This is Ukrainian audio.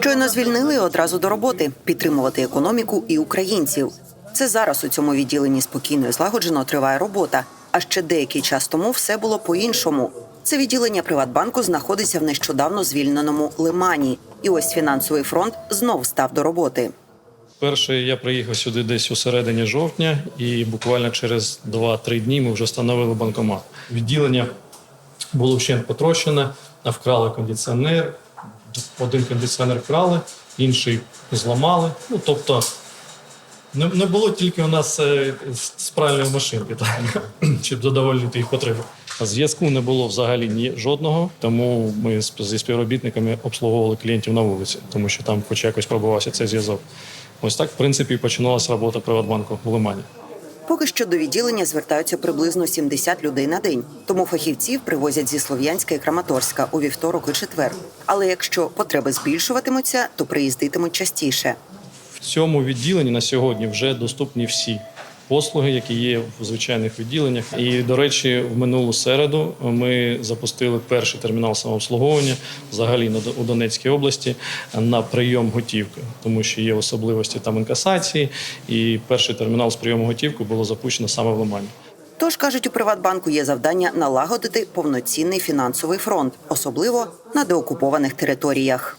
Щойно звільнили одразу до роботи підтримувати економіку і українців. Це зараз у цьому відділенні спокійно і злагоджено триває робота. А ще деякий час тому все було по-іншому. Це відділення Приватбанку знаходиться в нещодавно звільненому Лимані. І ось фінансовий фронт знов став до роботи. Перше, я приїхав сюди десь у середині жовтня, і буквально через 2-3 дні ми вже встановили банкомат. Відділення було вщент потрощене, а вкрали кондиціонер. Один кондиціонер вкрали, інший зламали. Ну тобто не, не було тільки у нас е, спральної машинки, так, щоб задовольнити їх потреби. Зв'язку не було взагалі ні жодного, тому ми зі співробітниками обслуговували клієнтів на вулиці, тому що там хоч якось пробувався цей зв'язок. Ось так, в принципі, починалася робота Приватбанку в Лимані. Поки що до відділення звертаються приблизно 70 людей на день. Тому фахівців привозять зі Слов'янська і Краматорська у вівторок і четвер. Але якщо потреби збільшуватимуться, то приїздитимуть частіше. В цьому відділенні на сьогодні вже доступні всі послуги, які є в звичайних відділеннях. І, до речі, в минулу середу ми запустили перший термінал самообслуговування взагалі у Донецькій області на прийом готівки, тому що є особливості там інкасації, і перший термінал з прийому готівки було запущено саме в Лимані. Тож кажуть, у Приватбанку є завдання налагодити повноцінний фінансовий фронт, особливо на деокупованих територіях.